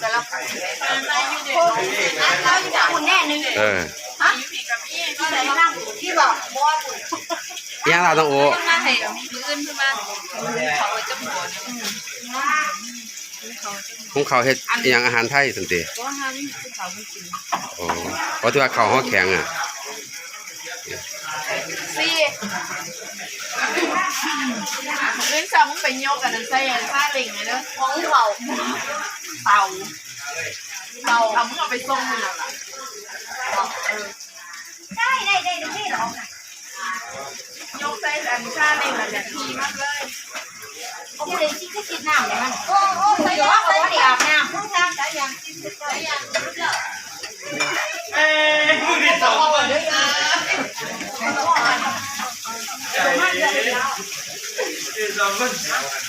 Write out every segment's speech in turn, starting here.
แต่ละคนอะเราอยู่กับคุณแน่นึงเออฮะที่ไหนบ้างที่บอกบัวคุณอิหยังเราต้องโอมาให้มืออื่นขึ้นมาเขาจะหมดของเขาเฮ็ดอิหยังอาหารไทยสันติเพราหามเขาไม่กินโอ้เพราะที่ว่าเขาวเขาแข็งอะสี่เรื่องซ้ำไปโยกกันนั่นใส่ผ้าเล่งเลยเนาะของเขา เตาเต่าทำเอาไปส่งนี่แหละได้ได้ได้ได้ที่หรอกโยกใส่อันผ้าเล่งแล้วจะทีมากเลยเขาไม่ได้คิดคิดน้ำเลยมันโอ้โอ้ใส่ว่าเขาไม่ได้อาบน้ำต้องทำได้ยังได้ยังเอ้ยผู้ที่องคนนี้ที่สองคนมาไปมาเลยเราก็จเป็นช่วยเลยเต้น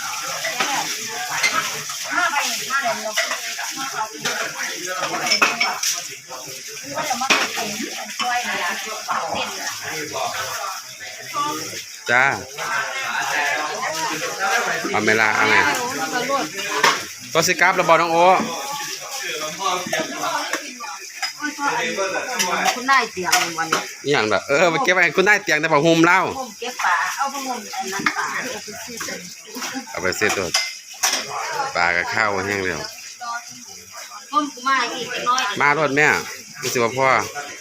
จ้าเอาเวลาอะไรตัวสิกลับแล้วบอกน้องโอคุณนายเตียงวันนี้อย่างแบบเออไปเก็บไว้คุณนายเตียงแต่ผ้าห่มเล่าเก็บป่าเอาไปหุมนั้นฝาเอาไปซื้อเป็นเอาไปเสียตัว ปลากับข้าวแห้งแล้วผมกูมาอีกน้อยมารถแม่รู้สึกว่าพ่อ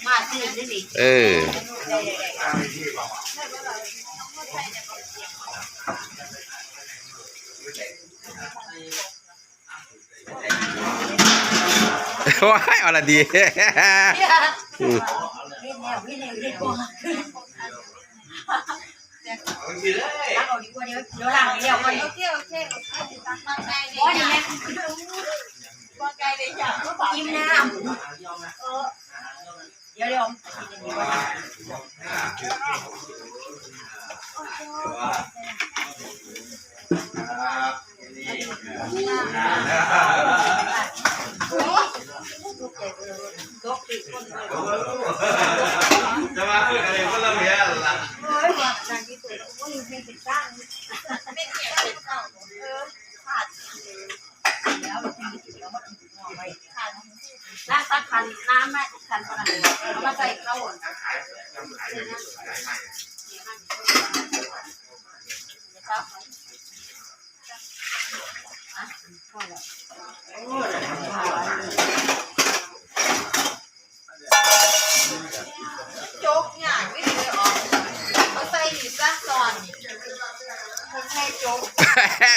มาซื้อได้ดิเออว้ายเอาละดีอืมวิ่งแนววิ่งแนววิ่งแนวบางทีเลยตั้งเอาดีกว่าเดี๋ยวเดี๋ยวหลังเดี๋ยวก่อนโอเคโอเคโอ้ยเนี่ย ว่าไกลเลยอยาก ยิ้มน้ เดี๋ยวเดี๋ยวจะมาคุยกันเลยคนละเมียละ น้ำตักขันน้ำไม่ขันขนาดนี้มาใส่เข้าอะโจ๊กเนี่ยไม่ได้ออกเขาใส่หนีซ่าซอนผมให้โจ๊ก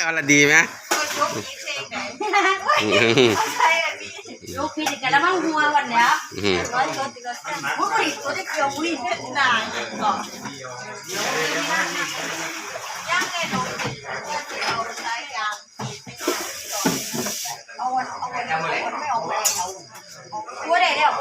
เอาละดีไหมก็ชกนี้เพลงไหน ยกฟีดกันแล้วมันหัววันเนี้ยไม่ตัวติดก็เสียไม่ไม่ตัวที่เกี่ยวไม่ได้ก็ย่างให้ตรงแล้วเอาไว้ย่างเอาวันเอาวันไม่เอาวันวัวแดงเดียว